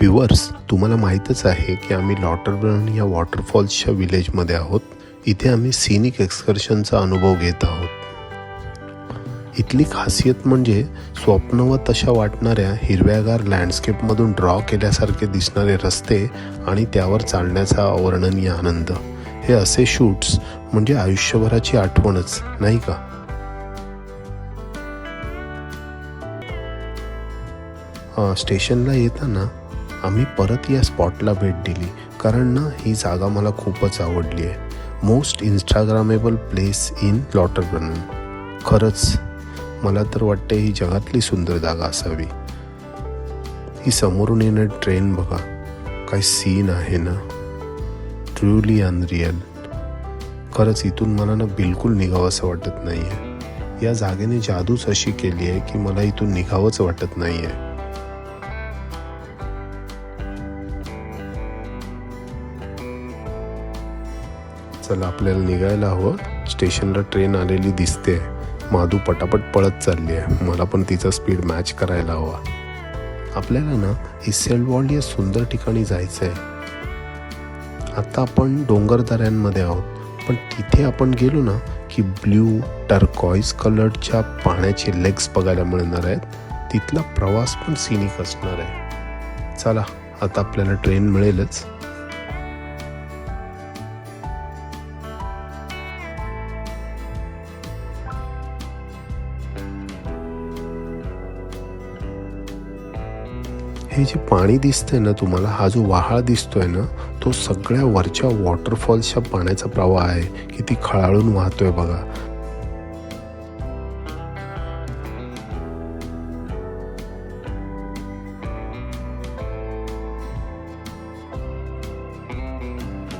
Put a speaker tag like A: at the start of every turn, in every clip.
A: Viewers तुम्हाला माहीतच आहे की आम्ही लॉटरबर्न या वॉटरफॉल्सच्या विलेजमध्ये आहोत. इथे आम्ही सिनिक एक्सकर्शनचा अनुभव घेत आहोत. इथली खासियत म्हणजे स्वप्नवत अशा वाटणाऱ्या हिरव्यागार लँडस्केपमधून ड्रॉ केल्यासारखे दिसणारे रस्ते आणि त्यावर चालण्याचा अवर्णनीय आनंद. हे असे शूट्स म्हणजे आयुष्यभराची आठवणच नाही का? स्टेशनला येताना आम्ही परत या स्पॉटला भेट दिली. कारण ना ही जागा मला खूपच आवडली आहे. Most instagrammable place in Lauterbrunnen खरंच मला तर वाटते ही जगातली सुंदर जागा असावी. ही समोरून येणं ट्रेन बघा. काय सीन आहे ना. ट्रूली अनरियल खरंच इथून मला ना बिलकुल निघावं असं वाटत नाही आहे या जागेने जादूच अशी केली आहे की मला इथून निघावंच वाटत नाही आहे चला आपल्याला निघायला हवं. स्टेशनला ट्रेन आलेली दिसते. माधू पटापट पळत चालली आहे. मला पण तिचा स्पीड मॅच करायला हवा. आपल्याला ना इसेलवॉल्ड या सुंदर ठिकाणी जायचं आहे आता आपण डोंगरदऱ्यांमध्ये आहोत. पण तिथे आपण गेलो ना की ब्ल्यू टर्कॉईज कलरच्या पाण्याचे लेग्स बघायला मिळणार आहेत. तिथला प्रवास पण सिनिक असणार आहे. चला आता आपल्याला ट्रेन मिळेलच. हे जे पाणी दिसतंय ना तुम्हाला हा जो वाहाळ दिसतोय ना तो सगळ्या वरच्या वॉटरफॉल्सच्या पाण्याचा प्रवाह आहे. किती खळाळून वाहतोय बघा.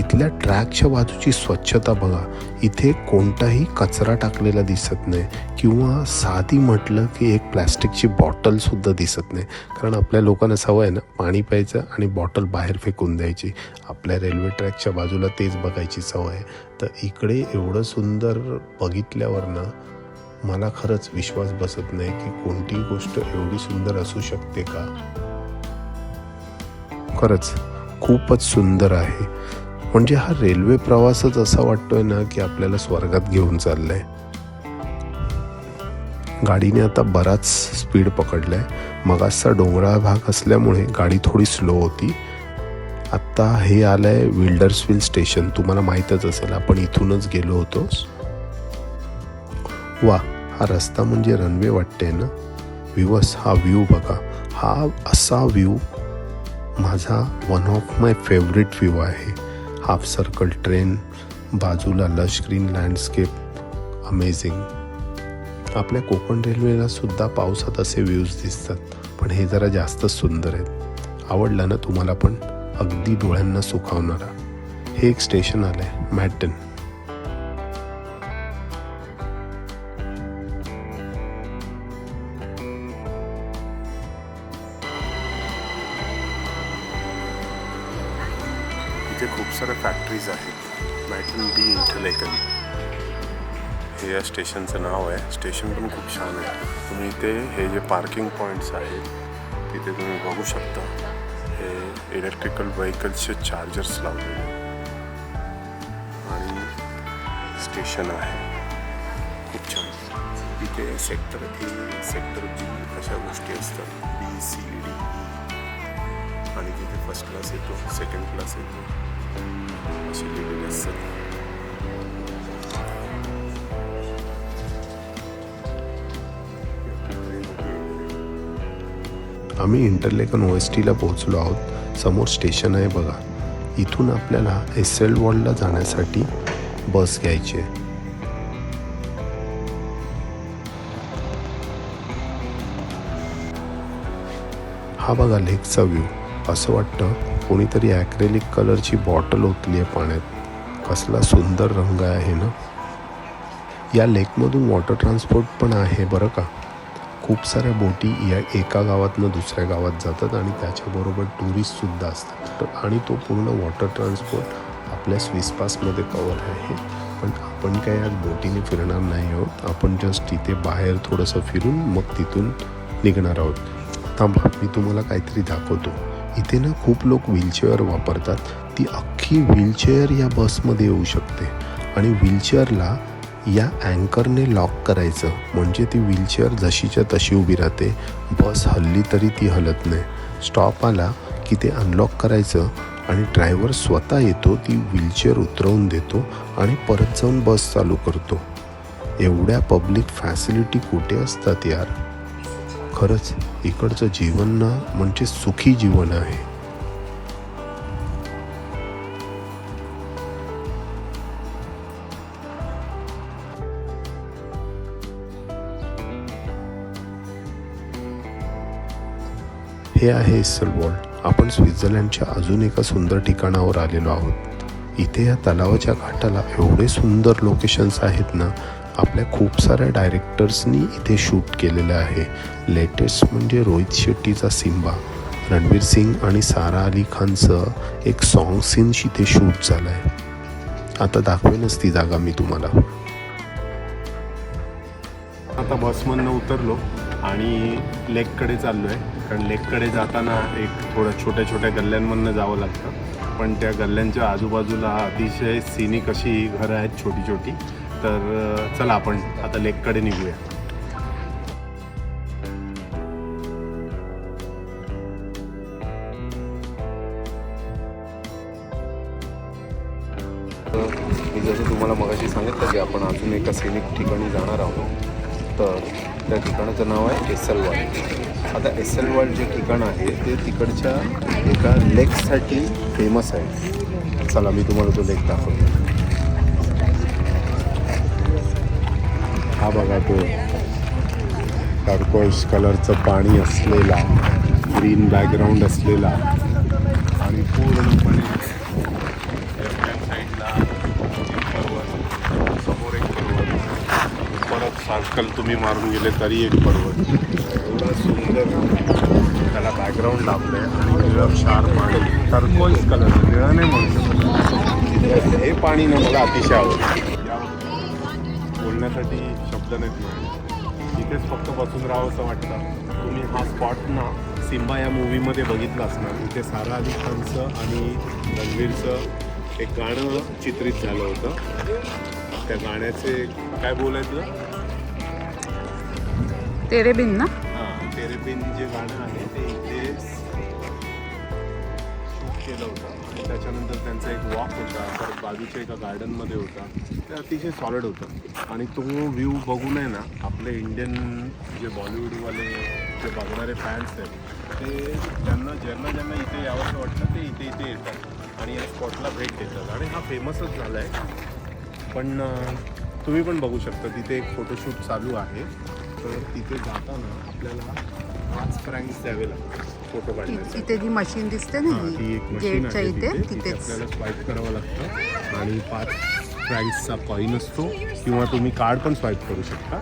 A: इथल्या ट्रॅकच्या बाजूची स्वच्छता बघा. इथे कोणताही कचरा टाकलेला दिसत नाही किंवा साधी म्हटलं की एक प्लॅस्टिकची बॉटलसुद्धा दिसत नाही. कारण आपल्या लोकांना सवय आहे ना पाणी प्यायचं आणि बॉटल बाहेर फेकून द्यायची. आपल्या रेल्वे ट्रॅकच्या बाजूला तेच बघायची सवय आहे. तर इकडे एवढं सुंदर बघितल्यावर ना मला खरंच विश्वास बसत नाही की कोणतीही गोष्ट एवढी सुंदर असू शकते का? खरंच खूपच सुंदर आहे. म्हणजे हा रेल्वे प्रवासच असा वाटतोय ना की आपल्याला स्वर्गात घेऊन चाललाय. गाडीने आता बराच स्पीड पकडलाय. मगासचा डोंगराळ भाग असल्यामुळे गाडी थोडी स्लो होती. आत्ता हे आलंय विल्डर्सविल स्टेशन. तुम्हाला माहीतच असेल आपण इथूनच गेलो होतो. वा हा रस्ता म्हणजे रनवे वाटते ना? विवस हा व्ह्यू बघा. हा असा व्ह्यू माझा one of my favourite view आहे. हाफ सर्कल ट्रेन बाजूला लश ग्रीन लँडस्केप अमेझिंग आपल्या कोकण रेल्वेला सुद्धा पावसात असे व्ह्यूज दिसतात पण हे जरा जास्तच सुंदर आहेत. आवडलं ना तुम्हाला पण? अगदी डोळ्यांना सुखावणारा. हे एक स्टेशन आलं आहे मॅटन मॅटन डी इंटरलेकन हे या स्टेशनचं नाव आहे. स्टेशन पण खूप छान आहे. तुम्ही इथे हे जे पार्किंग पॉईंट्स आहेत तिथे तुम्ही बघू शकता. हे इलेक्ट्रिकल व्हेकल्सचे चार्जर्स लावलेले आणि स्टेशन आहे. खूप छान. इथे सेक्टर ए सेक्टर बी अशा गोष्टी असतात. बी सी डी ई आणि तिथे फर्स्ट क्लास येतो सेकंड क्लास येतो. असतात आम्ही इंटरलेकन ओ एस टीला पोहोचलो आहोत. समोर स्टेशन आहे बघा. इथून आपल्याला एस एल वॉर्डला जाण्यासाठी बस घ्यायची आहे. हा बघा लेकचा व्ह्यू. असं वाटतं कोणीतरी ॲक्रेलिक कलरची बॉटल ओतली आहे पाण्यात. कसला सुंदर रंग आहे ना? या लेकमधून वॉटर ट्रान्सपोर्ट पण आहे बरं का? खूप साऱ्या बोटी या एका गावातनं दुसऱ्या गावात जातात आणि त्याच्याबरोबर टुरिस्टसुद्धा असतात. तर आणि तो पूर्ण वॉटर ट्रान्सपोर्ट आपल्या स्विसपासमध्ये कवर आहे. पण आपण काय यात बोटीने फिरणार नाही आहोत. आपण जस्ट तिथे बाहेर थोडंसं फिरून मग तिथून निघणार आहोत. थांबा मी तुम्हाला काहीतरी दाखवतो.
B: इथे ना खूप लोक व्हीलचेअर वापरतात. ती अख्खी व्हीलचेअर या बसमध्ये येऊ शकते. आणि व्हीलचेअरला या अँकरने लॉक करायचं. म्हणजे ती व्हीलचेअर जशीच्या तशी उभी राहते. बस हल्ली तरी ती हलत नाही. स्टॉप आला की ते अनलॉक करायचं. आणि ड्रायव्हर स्वतः येतो ती व्हीलचेअर उतरवून देतो आणि परत जाऊन बस चालू करतो. एवढ्या पब्लिक फॅसिलिटी कुठे असतात यार? खरंच इकडचं जीवन ना म्हणजे सुखी जीवन आहे. हे आहे इस्सल आपण स्वित्झर्लंडच्या अजून एका सुंदर ठिकाणावर आलेलो आहोत. इथे या तलावाच्या घाटाला एवढे सुंदर लोकेशन्स आहेत ना आपल्या खूप साऱ्या डायरेक्टर्सनी इथे शूट केलेलं आहे. लेटेस्ट म्हणजे रोहित शेट्टीचा सिम्बा रणवीर सिंग आणि सारा अली खानचं एक सॉन्ग सीन्स इथे शूट झालं आहे आता दाखवेनच ती जागा मी तुम्हाला.
A: आता बसमधनं उतरलो आणि लेककडे चाललो आहे कारण लेककडे जाताना एक थोड्या छोट्या छोट्या गल्ल्यांमधनं जावं लागतं. पण त्या गल्ल्यांच्या आजूबाजूला अतिशय सिनिक अशी घरं आहेत छोटी छोटी. तर चला आपण आता लेककडे निघूया. मी जसं तुम्हाला मगाशी सांगितलं की आपण अजून एका सिनिक ठिकाणी जाणार आहोत. तर त्या ठिकाणाचं नाव आहे एसल वर्ल्ड आता एसल वर्ल्ड जे ठिकाण आहे ते तिकडच्या एका लेकसाठी फेमस आहे. चला मी तुम्हाला तो लेक दाखवतो. हा बघा तो. टर्कोइस कलरचं पाणी असलेला ग्रीन बॅकग्राऊंड असलेला. आणि पूर्णपणे लेफ्ट साईडला पर्वत समोर एक पर्वत. परत सायकल तुम्ही मारून गेले तरी एक पर्वत. एवढा सुंदर त्याला बॅकग्राऊंड लाभलं आहे आणि निळं शार पाणी टर्कोइस कलर निळं नाही म्हणू शकतो. हे पाणी ना मला अतिशय आवडतं. बोलण्यासाठी शब्द नाहीत मिळाले इथेच फक्त बसून राहावं असं वाटतं. तुम्ही हा स्पॉट ना सिम्बा या मूवीमध्ये बघितलं असणार. इथे सारा अली खानचं आणि रणवीरचं एक गाणं चित्रित झालं होतं. त्या गाण्याचे काय बोलायचं
C: तेरे बिन ना?
A: हां तेरे बिन जे गाणं आहे ते इथे शूट केलं होतं. त्याच्यानंतर त्यांचा एक वॉक होता परत बाजूच्या एका गार्डनमध्ये होता. ते अतिशय सॉलिड होतं. आणि तो व्ह्यू बघून आहे ना आपले इंडियन जे बॉलिवूडवाले जे बघणारे फॅन्स आहेत ते त्यांना ज्यांना ज्यांना इथे यावंसं वाटतं ते इथे इथे येतात. आणि या स्पॉटला भेट देतात. आणि हा फेमसच झाला आहे पण तुम्ही पण बघू शकता तिथे एक फोटोशूट चालू आहे. तर तिथे जाताना आपल्याला पाच फ्रँक्स द्यावे लागतात. फोटो काढण्यासाठी.
C: इथे जी मशीन दिसते ना
A: हां, ती
C: ही
A: एक मशीन
C: गेटच्या
A: आहे
C: इथे
A: तिथे तिथे
C: तिथेच.
A: आपल्याला स्वाईप करावं लागतं. आणि पाच फ्रँक्सचा कॉईन असतो किंवा तुम्ही कार्ड पण स्वाईप करू शकता.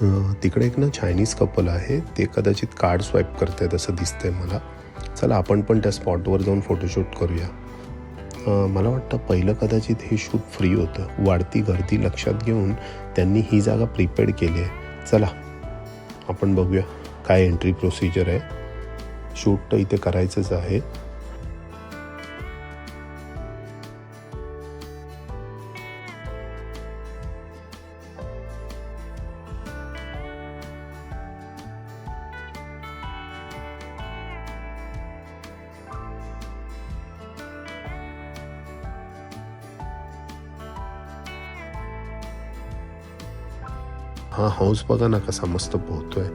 B: अं, तिकडे एक ना चायनीज कपल आहे ते कदाचित कार्ड स्वाईप करतायत असं दिसतंय मला. चला आपण पण त्या स्पॉटवर जाऊन फोटोशूट करूया. अं, मला वाटतं पहिलं कदाचित हे शूट फ्री होतं. वाढती गर्दी लक्षात घेऊन त्यांनी ही जागा प्रिपेड केली आहे. चला आपण बघूया. काय एंट्री प्रोसिजर आहे? शूट तर इथे करायचंच आहे. हा हाऊस बघा ना कसा मस्त पोहतोय.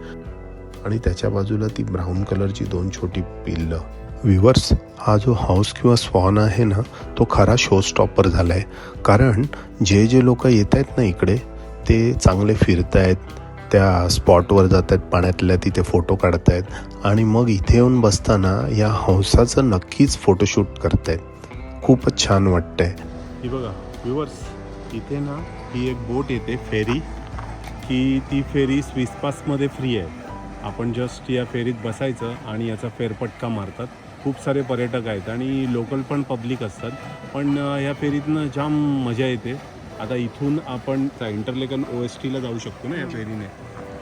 B: आणि त्याच्या बाजूला ती ब्राऊन कलरची दोन छोटी पिल्लं. विवर्स हा जो हाऊस किंवा स्वॉन आहे ना तो खरा शो स्टॉपर झाला आहे कारण जे जे लोक येत आहेत ना इकडे ते चांगले फिरत आहेत त्या स्पॉटवर जात आहेत पाण्यातल्या तिथे फोटो काढत आहेत आणि मग इथे येऊन बसताना या हौसाचं नक्कीच फोटोशूट करतायत. खूपच छान वाटतंय.
A: ही बघा व्ह्युअर्स इथे ना ही एक बोट येते फेरी. की ती फेरी स्विसपासमध्ये फ्री आहे. आपण जस्ट या फेरीत बसायचं आणि याचा फेरपटका मारतात. खूप सारे पर्यटक आहेत आणि लोकल पण पब्लिक असतात. पण या फेरीतनं जाम मजा येते. आता इथून आपण इंटरलेकन ओ एस टीला जाऊ शकतो ना या फेरीने.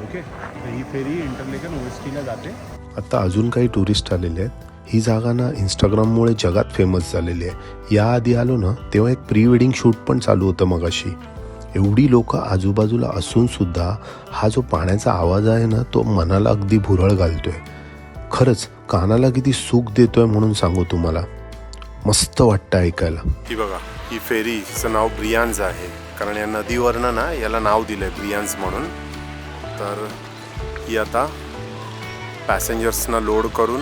A: ओके तर ही फेरी इंटरलेकन ओ एस टीला जाते.
B: आता अजून काही टुरिस्ट आलेले आहेत.
A: ही जागा ना इंस्टाग्राममुळे जगात फेमस झालेली आहे. याआधी आलो ना तेव्हा एक प्री वेडिंग शूट पण चालू होतं मगाशी. एवढी लोक आजूबाजूला असून सुद्धा हा जो पाण्याचा आवाज आहे ना तो मनाला अगदी भुरळ घालतोय. खरंच कानाला किती सुख देतोय म्हणून सांगू तुम्हाला. मस्त वाटतं ऐकायला.
D: ही बघा ही फेरी हिचं नाव ब्रियान्स आहे. कारण या नदीवरनं ना याला नाव दिलं आहे ब्रियान्स म्हणून. तर ही आता पॅसेंजर्सना लोड करून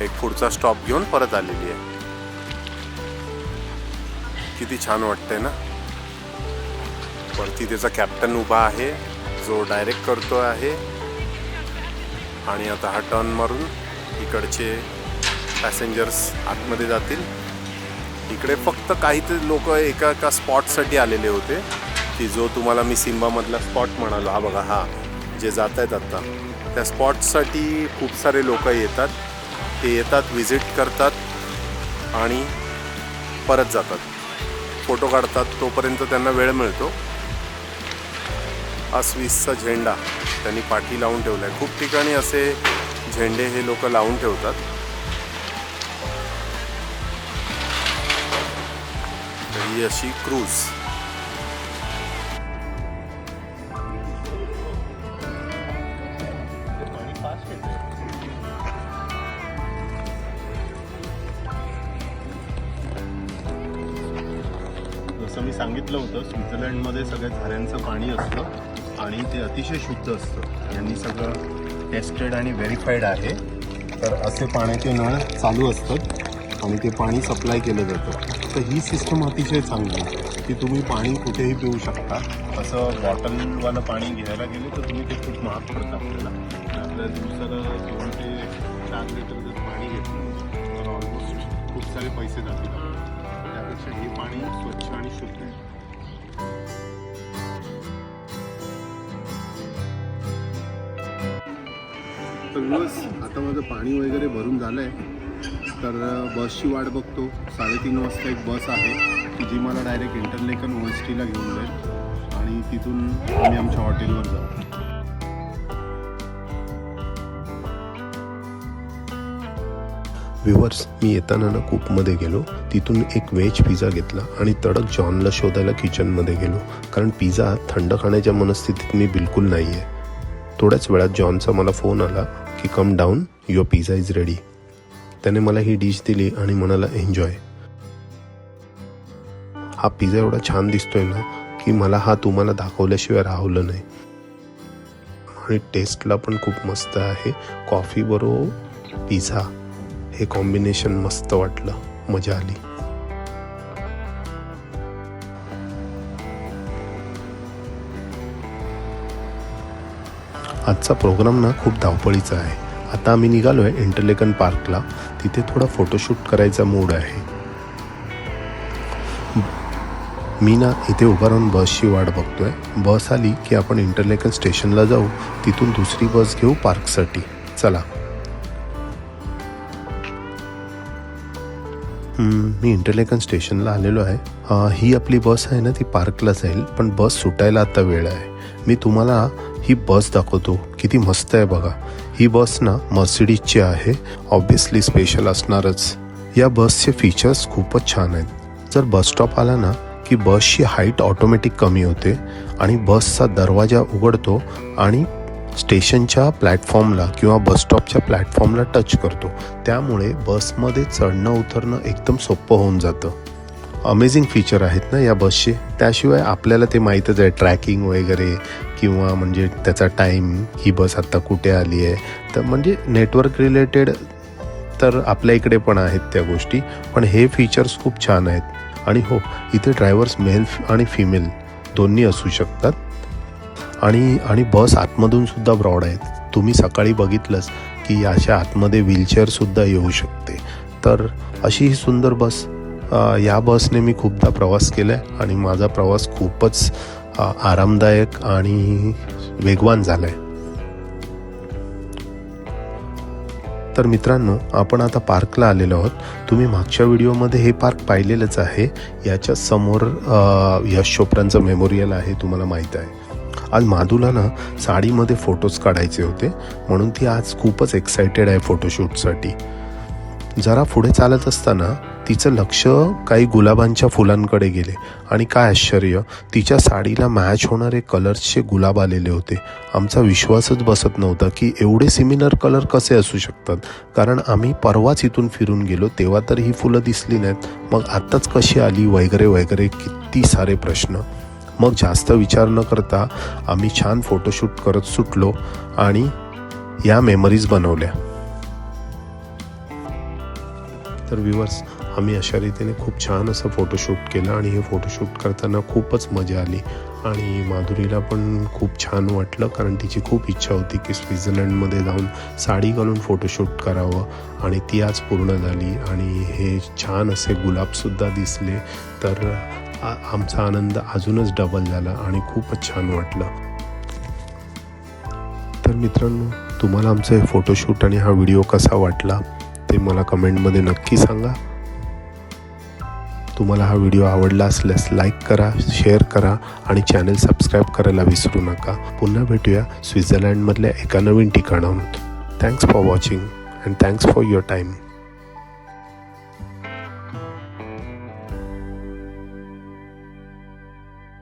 D: एक पुढचा स्टॉप घेऊन परत आलेली आहे. किती छान वाटतंय ना? वरती त्याचा कॅप्टन उभा आहे जो डायरेक्ट करतो आहे. आणि आता हा टर्न मारून इकडचे पॅसेंजर्स आतमध्ये जातील. इकडे फक्त काहीतरी लोक एका एका स्पॉटसाठी आलेले होते की जो तुम्हाला मी सिंबामधला स्पॉट म्हणालो. हा बघा हा जे जात आहेत आत्ता त्या स्पॉटसाठी खूप सारे लोक येतात. ते येतात व्हिजिट करतात आणि परत जातात. फोटो काढतात तोपर्यंत त्यांना वेळ मिळतो. हा स्विसचा झेंडा त्यांनी पाठी लावून ठेवला आहे खूप ठिकाणी असे झेंडे हे लोक लावून ठेवतात. ही अशी क्रूज. जसं मी सांगितलं होतं स्वित्झर्लंडमध्ये सगळ्या झऱ्यांचं पाणी असतं. आणि ते अतिशय शुद्ध असतं. यांनी सगळं टेस्टेड आणि व्हेरीफाईड आहे. तर असे पाण्याचे नळ चालू असतात आणि ते पाणी सप्लाय केलं जातं. तर ही सिस्टम अतिशय चांगली आहे. की तुम्ही पाणी कुठेही पिऊ शकता. असं बॉटलवालं पाणी घ्यायला गेले तर तुम्ही ते खूप महाग पडतं आपल्याला. आपल्या दिवसाला दोन ते चार लिटर जर पाणी घेतलं तर ऑलमोस्ट खूप सारे पैसे जातील त्यापेक्षा हे पाणी स्वच्छ आणि शुद्ध आहे. दिवस बस आता माझं पाणी वगैरे भरून झालं आहे तर बसची वाट बघतो. साडेतीन वाजता एक बस आहे की जी मला डायरेक्ट इंटरलेकन ओ एस टीला घेऊन जाईल आणि तिथून आम्ही आमच्या हॉटेलवर जाऊ.
A: व्ह्युअर्स मी येताना ना कूपमध्ये गेलो. तिथून एक व्हेज पिझ्झा घेतला आणि तडक जॉनला शोधायला किचनमध्ये गेलो. कारण पिझ्झा थंड खाण्याच्या मनस्थितीत मी बिलकुल नाही आहे थोड्याच वेळात जॉनचा मला फोन आला. की come down your pizza is ready त्याने मला ही डिश दिली आणि म्हणाला एन्जॉय हा पिझ्झा एवढा छान दिसतोय ना की मला हा तुम्हाला दाखवल्याशिवाय राहवलं नाही. आणि टेस्टला पण खूप मस्त आहे. कॉफी बरोबर पिझ्झा हे कॉम्बिनेशन मस्त वाटलं. मजा आली. आजचा प्रोग्राम ना खूप धावपळीचा आहे. आता आम्ही निघालो आहे इंटरलेकन पार्कला. तिथे थोडा फोटोशूट करायचा मूड आहे. मी ना इथे उभा राहून बसची वाट बघतोय. बस आली की आपण इंटरलेकन स्टेशनला जाऊ. तिथून दुसरी बस घेऊ पार्कसाठी. चला. मी इंटरलेकन स्टेशनला आलेलो आहे. ही आपली बस आहे ना ती पार्कला जाईल पण बस सुटायला आता वेळ आहे. मी तुम्हाला ही बस दाखवतो. किती मस्त आहे बघा. ही बस ना मर्सिडीजची आहे. ऑब्विसली स्पेशल असणारच. या बसचे फीचर्स खूपच छान आहेत. जर बस स्टॉप आला ना की बसची हाईट ऑटोमॅटिक कमी होते आणि बसचा दरवाजा उघडतो आणि स्टेशनच्या प्लॅटफॉर्मला किंवा बस स्टॉपच्या प्लॅटफॉर्मला टच करतो. त्यामुळे बसमध्ये चढणं उतरणं एकदम सोपं होऊन जातं. अमेझिंग फीचर आहेत ना या बसचे त्याशिवाय आपल्याला ते माहीतच आहे ट्रॅकिंग वगैरे किंवा म्हणजे त्याचा टाईम ही बस आत्ता कुठे आली आहे. तर म्हणजे नेटवर्क रिलेटेड तर आपल्या इकडे पण आहेत त्या गोष्टी पण हे फीचर्स खूप छान आहेत. आणि हो इथे ड्रायव्हर्स मेल आणि फिमेल दोन्ही असू शकतात. आणि आणि बस आतमधून सुद्धा ब्रॉड आहेत. तुम्ही सकाळी बघितलंच की अशा आतमध्ये व्हीलचेअरसुद्धा येऊ शकते. तर अशी ही सुंदर बस या बसने मी खूपदा प्रवास केला आहे आणि माझा प्रवास खूपच आरामदायक आणि वेगवान झाला आहे तर मित्रांनो आपण आता पार्कला आलेलो आहोत. तुम्ही मागच्या व्हिडिओमध्ये हे पार्क पाहिलेलंच आहे. याच्या समोर यश चोप्रांचं मेमोरियल आहे तुम्हाला माहीत आहे. आज माधूला ना साडीमध्ये फोटोज काढायचे होते. म्हणून ती आज खूपच एक्सायटेड आहे फोटोशूटसाठी. जरा पुढे चालत असताना तिचं लक्ष काही गुलाबांच्या फुलांकडे गेले. आणि काय आश्चर्य तिच्या साडीला मॅच होणारे कलर्सचे गुलाब आलेले होते. आमचा विश्वासच बसत नव्हता की एवढे सिमिलर कलर कसे असू शकतात. कारण आम्ही परवाच इथून फिरून गेलो तेव्हा तर ही फुलं दिसली नाहीत. मग आत्ताच कशी आली? वगैरे वगैरे किती सारे प्रश्न. मग जास्त विचार न करता आम्ही छान फोटोशूट करत सुटलो आणि या मेमरीज बनवल्या. तर व्ह्युअर्स आम्ही अशा रीतीने खूप छान असं फोटोशूट केलं आणि हे फोटोशूट करताना खूपच मजा आली. आणि माधुरीला पण खूप छान वाटलं कारण तिची खूप इच्छा होती की स्वित्झर्लंडमध्ये जाऊन साडी घालून फोटोशूट करावं. आणि ती आज पूर्ण झाली आणि हे छान असे गुलाबसुद्धा दिसले. तर आमचा आनंद अजूनच डबल झाला आणि खूपच छान वाटलं. तर मित्रांनो तुम्हाला आमचं हे फोटोशूट आणि हा व्हिडिओ कसा वाटला ते मला कमेंटमध्ये नक्की सांगा. तुम्हाला हा व्हिडिओ आवडला असल्यास लाईक करा शेअर करा आणि चॅनल सबस्क्राईब करायला विसरू नका. पुन्हा भेटूया स्वित्झर्लंडमधल्या एका नवीन ठिकाणाहून. Thanks for watching and thanks for your time